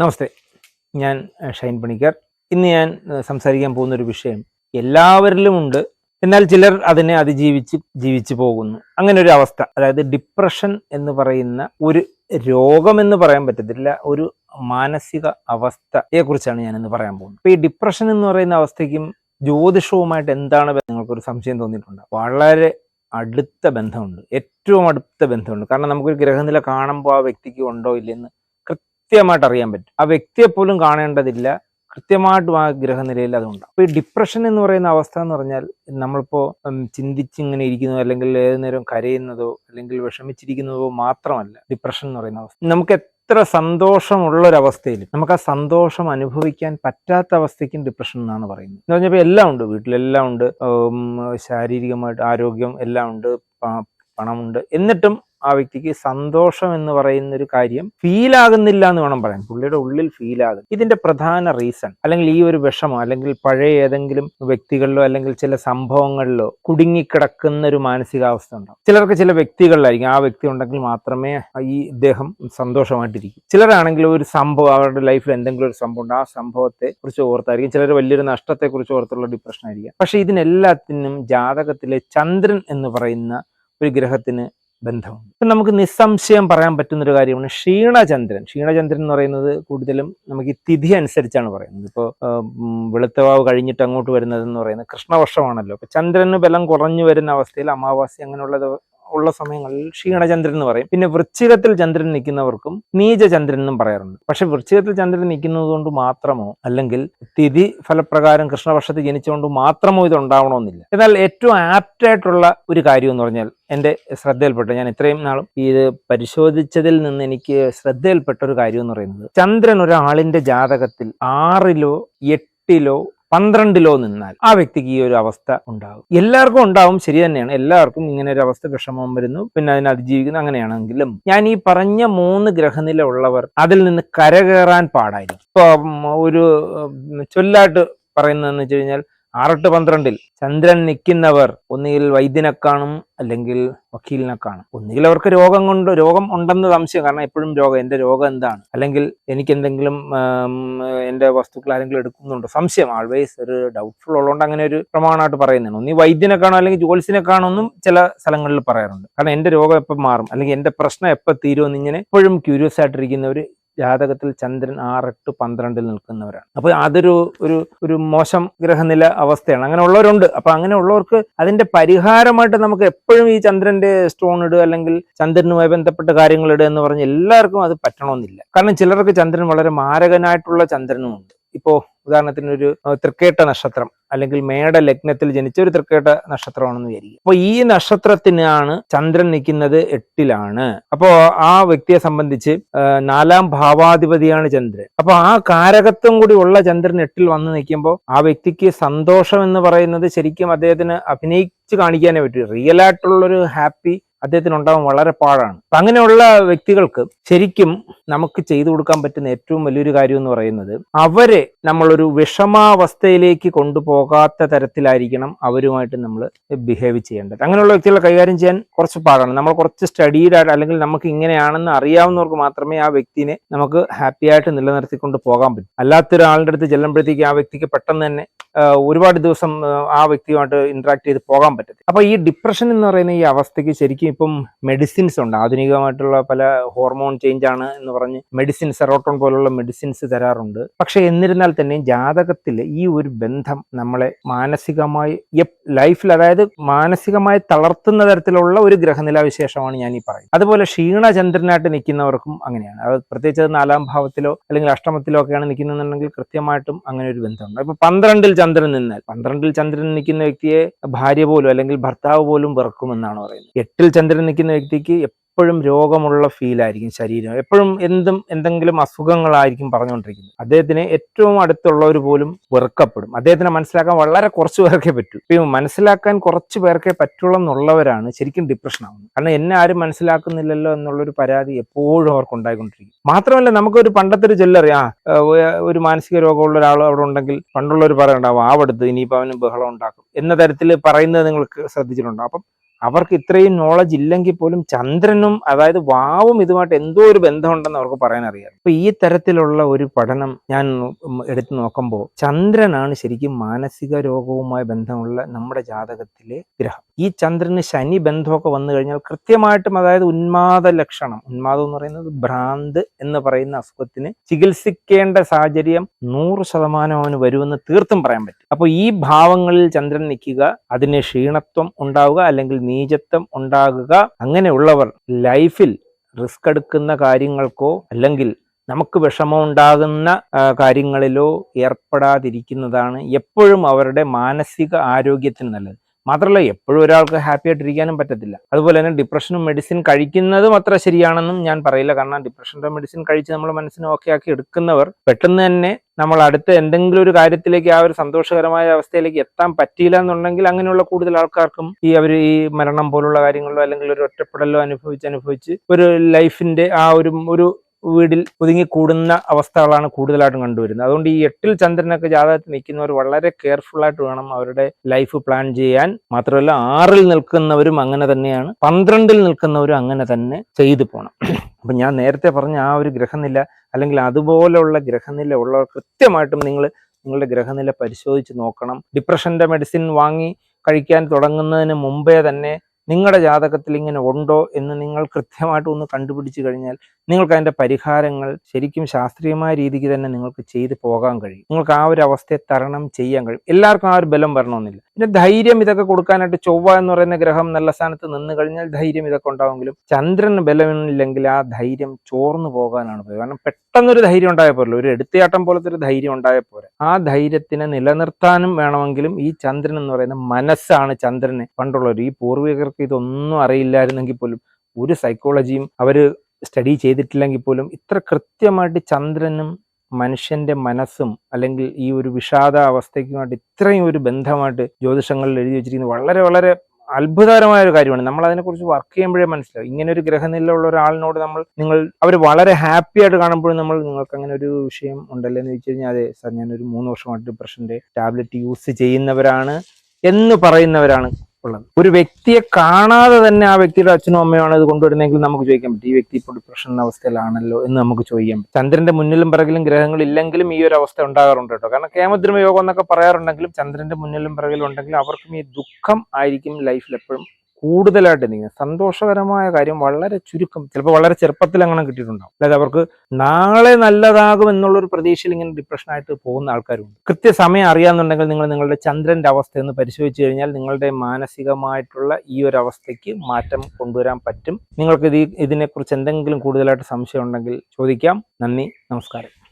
നമസ്തേ. ഞാൻ ഷൈൻ പണിക്കർ. ഇന്ന് ഞാൻ സംസാരിക്കാൻ പോകുന്ന ഒരു വിഷയം എല്ലാവരിലുമുണ്ട്. എന്നാൽ ചിലർ അതിനെ അതിജീവിച്ച് ജീവിച്ചു പോകുന്നു. അങ്ങനെ ഒരു അവസ്ഥ. അതായത് ഡിപ്രഷൻ എന്ന് പറയുന്ന ഒരു രോഗമെന്ന് പറയാൻ പറ്റത്തില്ല. ഒരു മാനസിക അവസ്ഥയെ കുറിച്ചാണ് ഞാൻ ഇന്ന് പറയാൻ പോകുന്നത്. ഈ ഡിപ്രഷൻ എന്ന് പറയുന്ന അവസ്ഥയ്ക്കും ജ്യോതിഷവുമായിട്ട് എന്താണ്? നിങ്ങൾക്കൊരു സംശയം തോന്നിയിട്ടുണ്ട്? വളരെ അടുത്ത ബന്ധമുണ്ട്. ഏറ്റവും അടുത്ത ബന്ധമുണ്ട്. കാരണം നമുക്കൊരു ഗ്രഹനില കാണുമ്പോൾ ആ വ്യക്തിക്ക് ഉണ്ടോ ഇല്ലെന്ന് കൃത്യമായിട്ട് അറിയാൻ പറ്റും. ആ വ്യക്തിയെ പോലും കാണേണ്ടതില്ല. കൃത്യമായിട്ടും ആ ഗ്രഹനിലയിൽ അതുണ്ടാവും. അപ്പൊ ഈ ഡിപ്രഷൻ എന്ന് പറയുന്ന അവസ്ഥ എന്ന് പറഞ്ഞാൽ നമ്മളിപ്പോ ഉം, ചിന്തിച്ചിങ്ങനെ ഇരിക്കുന്നതോ അല്ലെങ്കിൽ ഏത് നേരം കരയുന്നതോ അല്ലെങ്കിൽ വിഷമിച്ചിരിക്കുന്നതോ മാത്രമല്ല ഡിപ്രഷൻ എന്ന് പറയുന്ന അവസ്ഥ. നമുക്ക് എത്ര സന്തോഷമുള്ള ഒരു അവസ്ഥയിൽ നമുക്ക് ആ സന്തോഷം അനുഭവിക്കാൻ പറ്റാത്ത അവസ്ഥയ്ക്കും ഡിപ്രഷൻ എന്നാണ് പറയുന്നത്. എന്ന് പറഞ്ഞപ്പോൾ എല്ലാം ഉണ്ട്. വീട്ടിലെല്ലാം ഉണ്ട്. ശാരീരികമായിട്ട് ആരോഗ്യം എല്ലാം ഉണ്ട്. പണമുണ്ട്. എന്നിട്ടും ആ വ്യക്തിക്ക് സന്തോഷം എന്ന് പറയുന്ന ഒരു കാര്യം ഫീൽ ആകുന്നില്ല എന്ന് വേണം പറയാൻ. പുള്ളിയുടെ ഉള്ളിൽ ഫീൽ ആകും. ഇതിന്റെ പ്രധാന റീസൺ അല്ലെങ്കിൽ ഈ ഒരു വിഷമം അല്ലെങ്കിൽ പഴയ ഏതെങ്കിലും വ്യക്തികളിലോ അല്ലെങ്കിൽ ചില സംഭവങ്ങളിലോ കുടുങ്ങിക്കിടക്കുന്ന ഒരു മാനസികാവസ്ഥ ഉണ്ടാവും. ചിലർക്ക് ചില വ്യക്തികളിലായിരിക്കും ആ വ്യക്തി ഉണ്ടെങ്കിൽ മാത്രമേ ഈ ഇദ്ദേഹം സന്തോഷമായിട്ടിരിക്കും. ചിലരാണെങ്കിൽ ഒരു സംഭവം അവരുടെ ലൈഫിൽ എന്തെങ്കിലും ഒരു സംഭവം ഉണ്ട്. ആ സംഭവത്തെ കുറിച്ച് ഓർത്തായിരിക്കും. ചിലർ വലിയൊരു നഷ്ടത്തെ കുറിച്ച് ഓർത്തുള്ള ഡിപ്രഷൻ ആയിരിക്കും. പക്ഷെ ഇതിനെല്ലാത്തിനും ജാതകത്തിലെ ചന്ദ്രൻ എന്ന് പറയുന്ന ഒരു ഗ്രഹത്തിന് ബന്ധമുണ്ട് ഇപ്പം നമുക്ക് നിസ്സംശയം പറയാൻ പറ്റുന്നൊരു കാര്യമാണ് ക്ഷീണചന്ദ്രൻ. ക്ഷീണചന്ദ്രൻ എന്ന് പറയുന്നത് കൂടുതലും നമുക്ക് ഈ തിഥി അനുസരിച്ചാണ് പറയുന്നത്. ഇപ്പോൾ വെളുത്തവാവ് കഴിഞ്ഞിട്ട് അങ്ങോട്ട് വരുന്നത് എന്ന് പറയുന്നത് കൃഷ്ണവർഷമാണല്ലോ അപ്പൊ ചന്ദ്രന് ബലം കുറഞ്ഞു വരുന്ന അവസ്ഥയിൽ അമാവാസി അങ്ങനെയുള്ള ഉള്ള സമയങ്ങളിൽ ക്ഷീണചന്ദ്രൻ എന്ന് പറയും. പിന്നെ വൃശ്ചികത്തിൽ ചന്ദ്രൻ നിൽക്കുന്നവർക്കും നീചചന്ദ്രൻ എന്നും പറയാറുണ്ട്. പക്ഷെ വൃശ്ചികത്തിൽ ചന്ദ്രൻ നിൽക്കുന്നത് കൊണ്ട് മാത്രമോ അല്ലെങ്കിൽ തിഥി ഫലപ്രകാരം കൃഷ്ണവർഷത്തിൽ ജനിച്ചുകൊണ്ട് മാത്രമോ ഇത് ഉണ്ടാവണമെന്നില്ല എന്നാൽ ഏറ്റവും ആപ്റ്റായിട്ടുള്ള ഒരു കാര്യം എന്ന് പറഞ്ഞാൽ എന്റെ ശ്രദ്ധയിൽപ്പെട്ട ഞാൻ ഇത്രയും നാളും ഇത് പരിശോധിച്ചതിൽ നിന്ന് എനിക്ക് ശ്രദ്ധയിൽപ്പെട്ട ഒരു കാര്യം എന്ന് പറയുന്നത് ചന്ദ്രൻ ഒരാളിന്റെ ജാതകത്തിൽ ആറിലോ എട്ടിലോ പന്ത്രണ്ടിലോ നിന്നാൽ ആ വ്യക്തിക്ക് ഈ ഒരു അവസ്ഥ ഉണ്ടാകും. എല്ലാവർക്കും ഉണ്ടാവും ശരി തന്നെയാണ്. എല്ലാവർക്കും ഇങ്ങനെ ഒരു അവസ്ഥ വിഷമം വരുന്നു. പിന്നെ അതിനെ അതിജീവിക്കുന്നു. അങ്ങനെയാണെങ്കിലും ഞാൻ ഈ പറഞ്ഞ മൂന്ന് ഗ്രഹനില ഉള്ളവർ അതിൽ നിന്ന് കരകയറാൻ പാടായിരിക്കും. ഇപ്പൊ ഒരു ചൊല്ലാട്ട് പറയുന്നതെന്ന് വെച്ച് കഴിഞ്ഞാൽ ആറെട്ട് പന്ത്രണ്ടിൽ ചന്ദ്രൻ നിൽക്കുന്നവർ ഒന്നുകിൽ വൈദ്യനെ കാണും അല്ലെങ്കിൽ വക്കീലിനെ കാണും ഒന്നുകിൽ അവർക്ക് രോഗം കൊണ്ട് രോഗം ഉണ്ടെന്ന് സംശയം. കാരണം എപ്പോഴും രോഗം എന്റെ രോഗം എന്താണ്? അല്ലെങ്കിൽ എനിക്ക് എന്തെങ്കിലും എന്റെ വസ്തുക്കൾ ആരെങ്കിലും എടുക്കുന്നുണ്ടോ? സംശയം. ആൾവേസ് ഒരു ഡൗട്ട്ഫുൾ ഉള്ളതുകൊണ്ട് അങ്ങനെ ഒരു പ്രമാണമായിട്ട് പറയുന്നതാണ്. ഒന്നീ വൈദ്യനെ കാണും അല്ലെങ്കിൽ ജോത്സ്യനെ കാണുമെന്നും ചില സ്ഥലങ്ങളിൽ പറയാറുണ്ട്. കാരണം എന്റെ രോഗം എപ്പോൾ മാറും? അല്ലെങ്കിൽ എന്റെ പ്രശ്നം എപ്പോൾ തീരുമെന്ന് ഇങ്ങനെ എപ്പോഴും ക്യൂരിയസ് ആയിട്ടിരിക്കുന്നവർ ജാതകത്തിൽ ചന്ദ്രൻ ആറ് എട്ട് പന്ത്രണ്ടിൽ നിൽക്കുന്നവരാണ്. അപ്പൊ അതൊരു ഒരു ഒരു മോശം ഗ്രഹനില അവസ്ഥയാണ്. അങ്ങനെ ഉള്ളവരുണ്ട്. അപ്പൊ അങ്ങനെ ഉള്ളവർക്ക് അതിന്റെ പരിഹാരമായിട്ട് നമുക്ക് എപ്പോഴും ഈ ചന്ദ്രന്റെ സ്റ്റോൺ ഇടുക അല്ലെങ്കിൽ ചന്ദ്രനുമായി ബന്ധപ്പെട്ട കാര്യങ്ങൾ ഇടുക എന്ന് പറഞ്ഞ് എല്ലാവർക്കും അത് പറ്റണമെന്നില്ല. കാരണം ചിലർക്ക് ചന്ദ്രൻ വളരെ മാരകനായിട്ടുള്ള ചന്ദ്രനുമുണ്ട്. ഇപ്പോ ഉദാഹരണത്തിന് ഒരു തൃക്കേട്ട നക്ഷത്രം. അല്ലെങ്കിൽ മേട ലഗ്നത്തിൽ ജനിച്ച ഒരു തൃക്കേട്ട നക്ഷത്രമാണെന്ന് വിചാരിക്കും അപ്പൊ ഈ നക്ഷത്രത്തിനാണ് ചന്ദ്രൻ നിൽക്കുന്നത് എട്ടിലാണ്. അപ്പോ ആ വ്യക്തിയെ സംബന്ധിച്ച് നാലാം ഭാവാധിപതിയാണ് ചന്ദ്രൻ. അപ്പൊ ആ കാരകത്വം കൂടി ഉള്ള ചന്ദ്രൻ എട്ടിൽ വന്ന് നിൽക്കുമ്പോൾ ആ വ്യക്തിക്ക് സന്തോഷം എന്ന് പറയുന്നത് ശരിക്കും അദ്ദേഹത്തിന് അഭിനയിച്ച് കാണിക്കാനേ പറ്റൂ. റിയൽ ആയിട്ടുള്ളൊരു ഹാപ്പി അദ്ദേഹത്തിന് ഉണ്ടാവാൻ വളരെ പാടാണ്. അപ്പൊ അങ്ങനെയുള്ള വ്യക്തികൾക്ക് ശരിക്കും നമുക്ക് ചെയ്തു കൊടുക്കാൻ പറ്റുന്ന ഏറ്റവും വലിയൊരു കാര്യം എന്ന് പറയുന്നത് അവരെ നമ്മളൊരു വിഷമാവസ്ഥയിലേക്ക് കൊണ്ടുപോകാത്ത തരത്തിലായിരിക്കണം അവരുമായിട്ട് നമ്മൾ ബിഹേവ് ചെയ്യേണ്ടത്. അങ്ങനെയുള്ള വ്യക്തികളെ കൈകാര്യം ചെയ്യാൻ കുറച്ച് പാടാണ്. നമ്മൾ കുറച്ച് സ്റ്റഡീഡ് ആയിട്ട് അല്ലെങ്കിൽ നമുക്ക് ഇങ്ങനെയാണെന്ന് അറിയാവുന്നവർക്ക് മാത്രമേ ആ വ്യക്തിനെ നമുക്ക് ഹാപ്പി ആയിട്ട് നിലനിർത്തിക്കൊണ്ട് പോകാൻ പറ്റും. അല്ലാത്തൊരാളുടെ അടുത്ത് ചെല്ലുമ്പോഴത്തേക്ക് ആ വ്യക്തിക്ക് പെട്ടെന്ന് തന്നെ ഒരുപാട് ദിവസം ആ, വ്യക്തിയുമായിട്ട് ഇന്ററാക്ട് ചെയ്ത് പോകാൻ പറ്റത്തില്ല. അപ്പൊ ഈ ഡിപ്രഷൻ എന്ന് പറയുന്ന ഈ അവസ്ഥയ്ക്ക് ശരിക്കും ഇപ്പം മെഡിസിൻസ് ഉണ്ട്. ആധുനികമായിട്ടുള്ള പല ഹോർമോൺ ചേഞ്ച് ആണ് എന്ന് പറഞ്ഞ് മെഡിസിൻ സെറോട്ടോൺ പോലുള്ള മെഡിസിൻസ് തരാറുണ്ട്. പക്ഷെ എന്നിരുന്നാൽ തന്നെ ജാതകത്തിൽ ഈ ഒരു ബന്ധം നമ്മളെ മാനസികമായി ലൈഫിൽ അതായത് മാനസികമായി തളർത്തുന്ന തരത്തിലുള്ള ഒരു ഗ്രഹനില വിശേഷമാണ് ഞാൻ ഈ പറയുന്നത്. അതുപോലെ ക്ഷീണചന്ദ്രനായിട്ട് നിൽക്കുന്നവർക്കും അങ്ങനെയാണ്. അത് പ്രത്യേകിച്ച് നാലാം ഭാവത്തിലോ അല്ലെങ്കിൽ അഷ്ടമത്തിലോ ഒക്കെയാണ് നിൽക്കുന്നുണ്ടെങ്കിൽ കൃത്യമായിട്ടും അങ്ങനെ ഒരു ബന്ധമുണ്ട്. ഇപ്പൊ പന്ത്രണ്ടിൽ ചന്ദ്രൻ നിന്നാൽ പന്ത്രണ്ടിൽ ചന്ദ്രൻ നിൽക്കുന്ന വ്യക്തിയെ ഭാര്യ പോലും അല്ലെങ്കിൽ ഭർത്താവ് പോലും വെറുക്കുമെന്നാണ് പറയുന്നത്. എട്ടിൽ ചന്ദ്രൻ നിൽക്കുന്ന വ്യക്തിക്ക് എപ്പോഴും രോഗമുള്ള ഫീൽ ആയിരിക്കും ശരീരം. എപ്പോഴും എന്തും എന്തെങ്കിലും അസുഖങ്ങളായിരിക്കും പറഞ്ഞുകൊണ്ടിരിക്കുന്നത്. അദ്ദേഹത്തിന് ഏറ്റവും അടുത്തുള്ളവർ പോലും വെറുക്കപ്പെടും. അദ്ദേഹത്തിനെ മനസ്സിലാക്കാൻ വളരെ കുറച്ച് പേർക്കേ പറ്റൂ. ഇപ്പം മനസ്സിലാക്കാൻ കുറച്ച് പേർക്കേ പറ്റുള്ളൂ എന്നുള്ളവരാണ് ശരിക്കും ഡിപ്രഷൻ ആവുന്നത്. കാരണം എന്നെ ആരും മനസ്സിലാക്കുന്നില്ലല്ലോ എന്നുള്ളൊരു പരാതി എപ്പോഴും അവർക്ക് ഉണ്ടായിക്കൊണ്ടിരിക്കും. മാത്രമല്ല നമുക്കൊരു പണ്ടത്തെ ഒരു ആ, ഒരു മാനസിക രോഗമുള്ള ഒരാൾ അവിടെ ഉണ്ടെങ്കിൽ പണ്ടുള്ളവർ പറയണ്ടാവും ആവടുത്ത് ഇനിയിപ്പോൾ അവന് ബഹളം ഉണ്ടാക്കും. എന്ന തരത്തിൽ പറയുന്നത് നിങ്ങൾക്ക് ശ്രദ്ധിച്ചിട്ടുണ്ടോ? അപ്പം അവർക്ക് ഇത്രയും നോളജ് ഇല്ലെങ്കിൽ പോലും ചന്ദ്രനും അതായത് വാവും ഇതുമായിട്ട് എന്തോ ഒരു ബന്ധമുണ്ടെന്ന് അവർക്ക് പറയാൻ അറിയാം. അപ്പൊ ഈ തരത്തിലുള്ള ഒരു പഠനം ഞാൻ എടുത്തു നോക്കുമ്പോൾ ചന്ദ്രനാണ് ശരിക്കും മാനസിക രോഗവുമായി ബന്ധമുള്ള നമ്മുടെ ജാതകത്തിലെ ഗ്രഹം. ഈ ചന്ദ്രന് ശനി ബന്ധമൊക്കെ വന്നു കഴിഞ്ഞാൽ കൃത്യമായിട്ടും അതായത് ഉന്മാദ ലക്ഷണം ഉന്മാദം എന്ന് പറയുന്നത് ഭ്രാന്ത് എന്ന് പറയുന്ന അസുഖത്തിന് ചികിത്സിക്കേണ്ട സാഹചര്യം നൂറ് ശതമാനം അവന് വരുമെന്ന് തീർത്തും പറയാൻ പറ്റും. അപ്പോൾ ഈ ഭാവങ്ങളിൽ ചന്ദ്രൻ നിൽക്കുക അതിന് ക്ഷീണത്വം ഉണ്ടാവുക അല്ലെങ്കിൽ നീചത്വം ഉണ്ടാകുക. അങ്ങനെയുള്ളവർ ലൈഫിൽ റിസ്ക് എടുക്കുന്ന കാര്യങ്ങൾക്കോ അല്ലെങ്കിൽ നമുക്ക് വിഷമമുണ്ടാകുന്ന കാര്യങ്ങളിലോ ഏർപ്പെടാതിരിക്കുന്നതാണ് എപ്പോഴും അവരുടെ മാനസിക ആരോഗ്യത്തിന് നല്ലത്. മാത്രമല്ല എപ്പോഴും ഒരാൾക്ക് ഹാപ്പി ആയിട്ടിരിക്കാനും പറ്റത്തില്ല. അതുപോലെ തന്നെ ഡിപ്രഷനും മെഡിസിൻ കഴിക്കുന്നതും അത്ര ശരിയാണെന്നും ഞാൻ പറയില്ല. കാരണം ഡിപ്രഷന്റെ മെഡിസിൻ കഴിച്ച് നമ്മൾ മനസ്സിനെ ഓക്കെ ആക്കി എടുക്കുന്നവർ പെട്ടെന്ന് തന്നെ നമ്മൾ അടുത്ത എന്തെങ്കിലും ഒരു കാര്യത്തിലേക്ക് ആ ഒരു സന്തോഷകരമായ അവസ്ഥയിലേക്ക് എത്താൻ പറ്റിയില്ല എന്നുണ്ടെങ്കിൽ അങ്ങനെയുള്ള കൂടുതൽ ആൾക്കാർക്കും ഈ അവർ ഈ മരണം പോലുള്ള കാര്യങ്ങളോ അല്ലെങ്കിൽ ഒരു ഒറ്റപ്പെടലോ അനുഭവിച്ച് അനുഭവിച്ച് ഒരു ലൈഫിന്റെ ആ ഒരു ഒരു വീടിൽ ഒതുങ്ങിക്കൂടുന്ന അവസ്ഥകളാണ് കൂടുതലായിട്ടും കണ്ടുവരുന്നത്. അതുകൊണ്ട് ഈ എട്ടിൽ ചന്ദ്രനൊക്കെ ജാതകത്തിൽ നിൽക്കുന്നവർ വളരെ കെയർഫുൾ ആയിട്ട് വേണം അവരുടെ ലൈഫ് പ്ലാൻ ചെയ്യാൻ. മാത്രമല്ല ആറിൽ നിൽക്കുന്നവരും അങ്ങനെ തന്നെയാണ്. പന്ത്രണ്ടിൽ നിൽക്കുന്നവരും അങ്ങനെ തന്നെ ചെയ്തു പോകണം അപ്പൊ ഞാൻ നേരത്തെ പറഞ്ഞ ആ ഒരു ഗ്രഹനില അല്ലെങ്കിൽ അതുപോലെയുള്ള ഗ്രഹനില ഉള്ളവർ കൃത്യമായിട്ടും നിങ്ങൾ നിങ്ങളുടെ ഗ്രഹനില പരിശോധിച്ച് നോക്കണം. ഡിപ്രഷന്റെ മെഡിസിൻ വാങ്ങി കഴിക്കാൻ തുടങ്ങുന്നതിന് മുമ്പേ തന്നെ നിങ്ങളുടെ ജാതകത്തിൽ ഇങ്ങനെ ഉണ്ടോ എന്ന് നിങ്ങൾ കൃത്യമായിട്ട് ഒന്ന് കണ്ടുപിടിച്ചു കഴിഞ്ഞാൽ നിങ്ങൾക്ക് അതിന്റെ പരിഹാരങ്ങൾ ശരിക്കും ശാസ്ത്രീയമായ രീതിക്ക് തന്നെ നിങ്ങൾക്ക് ചെയ്തു പോകാൻ കഴിയും. നിങ്ങൾക്ക് ആ ഒരു അവസ്ഥയെ തരണം ചെയ്യാൻ കഴിയും. എല്ലാവർക്കും ആ ഒരു ബലം വരണമെന്നില്ല. പിന്നെ ധൈര്യം ഇതൊക്കെ കൊടുക്കാനായിട്ട് ചൊവ്വ എന്ന് പറയുന്ന ഗ്രഹം നല്ല സ്ഥാനത്ത് നിന്ന് കഴിഞ്ഞാൽ ധൈര്യം ഇതൊക്കെ ഉണ്ടാവുമെങ്കിലും ചന്ദ്രന് ബലമില്ലെങ്കിൽ ആ ധൈര്യം ചോർന്നു പോകാനാണ് പോയത്. കാരണം പെട്ടെന്നൊരു ധൈര്യം ഉണ്ടായ ഒരു എടുത്തയാട്ടം പോലത്തെ ഒരു ധൈര്യം ഉണ്ടായ പോരെ. ആ ധൈര്യത്തിനെ നിലനിർത്താനും വേണമെങ്കിലും ഈ ചന്ദ്രൻ എന്ന് പറയുന്ന മനസ്സാണ് ചന്ദ്രന് പണ്ടുള്ളവർ. ഈ പൂർവികർക്ക് ഇതൊന്നും അറിയില്ലായിരുന്നെങ്കിൽ പോലും ഒരു സൈക്കോളജിയും അവർ സ്റ്റഡി ചെയ്തിട്ടില്ലെങ്കിൽ പോലും ഇത്ര കൃത്യമായിട്ട് ചന്ദ്രനും മനുഷ്യന്റെ മനസ്സും അല്ലെങ്കിൽ ഈ ഒരു വിഷാദ അവസ്ഥയ്ക്കുമായിട്ട് ഇത്രയും ഒരു ബന്ധമായിട്ട് ജ്യോതിഷങ്ങളിൽ എഴുതി വെച്ചിരിക്കുന്നത് വളരെ വളരെ അത്ഭുതകരമായ ഒരു കാര്യമാണ്. നമ്മൾ അതിനെക്കുറിച്ച് വർക്ക് ചെയ്യുമ്പോഴേ മനസ്സിലാവും. ഇങ്ങനെ ഒരു ഗ്രഹനില ഉള്ള ഒരാളിനോട് നമ്മൾ നിങ്ങൾ അവർ വളരെ ഹാപ്പി ആയിട്ട് കാണുമ്പോഴും നമ്മൾ നിങ്ങൾക്ക് അങ്ങനെ ഒരു വിഷയം ഉണ്ടല്ലോ എന്ന് ചോദിച്ചു കഴിഞ്ഞാൽ അതെ സാർ ഞാനൊരു മൂന്ന് വർഷമായിട്ട് ഡിപ്രഷന്റെ ടാബ്ലറ്റ് യൂസ് ചെയ്യുന്നവരാണ് എന്ന് പറയുന്നവരാണ്. ഉള്ളത്. ഒരു വ്യക്തിയെ കാണാതെ തന്നെ ആ വ്യക്തിയുടെ അച്ഛനും അമ്മയാണ് ഇത് കൊണ്ടുവരുന്നതെങ്കിൽ നമുക്ക് ചോദിക്കാൻ പറ്റും ഈ വ്യക്തി ഇപ്പോൾ ഡിപ്രഷൻ അവസ്ഥയിലാണല്ലോ എന്ന് നമുക്ക് ചോദിക്കാം ചന്ദ്രന്റെ മുന്നിലും പിറകിലും ഗ്രഹങ്ങൾ ഇല്ലെങ്കിലും ഈ ഒരു അവസ്ഥ ഉണ്ടാകാറുണ്ട് കേട്ടോ. കാരണം കേമദ്രമ യോഗം എന്നൊക്കെ പറയാറുണ്ടെങ്കിലും ചന്ദ്രന്റെ മുന്നിലും പിറകിലും ഉണ്ടെങ്കിലും അവർക്കും ഈ ദുഃഖം ആയിരിക്കും ലൈഫിൽ എപ്പോഴും കൂടുതലായിട്ട് നീങ്ങുന്നത് സന്തോഷകരമായ കാര്യം വളരെ ചുരുക്കം ചിലപ്പോൾ വളരെ ചെറുപ്പത്തിൽ അങ്ങനെ കിട്ടിയിട്ടുണ്ടാവും. അതായത് അവർക്ക് നാളെ നല്ലതാകും എന്നുള്ളൊരു പ്രതീക്ഷയിൽ ഇങ്ങനെ ഡിപ്രഷനായിട്ട് പോകുന്ന ആൾക്കാരുണ്ട്. കൃത്യസമയം അറിയാന്നുണ്ടെങ്കിൽ നിങ്ങൾ നിങ്ങളുടെ ചന്ദ്രന്റെ അവസ്ഥ എന്ന് പരിശോധിച്ചു കഴിഞ്ഞാൽ നിങ്ങളുടെ മാനസികമായിട്ടുള്ള ഈ ഒരു അവസ്ഥയ്ക്ക് മാറ്റം കൊണ്ടുവരാൻ പറ്റും. നിങ്ങൾക്ക് ഇത് ഇതിനെക്കുറിച്ച് എന്തെങ്കിലും കൂടുതലായിട്ട് സംശയം ഉണ്ടെങ്കിൽ ചോദിക്കാം. നന്ദി നമസ്കാരം.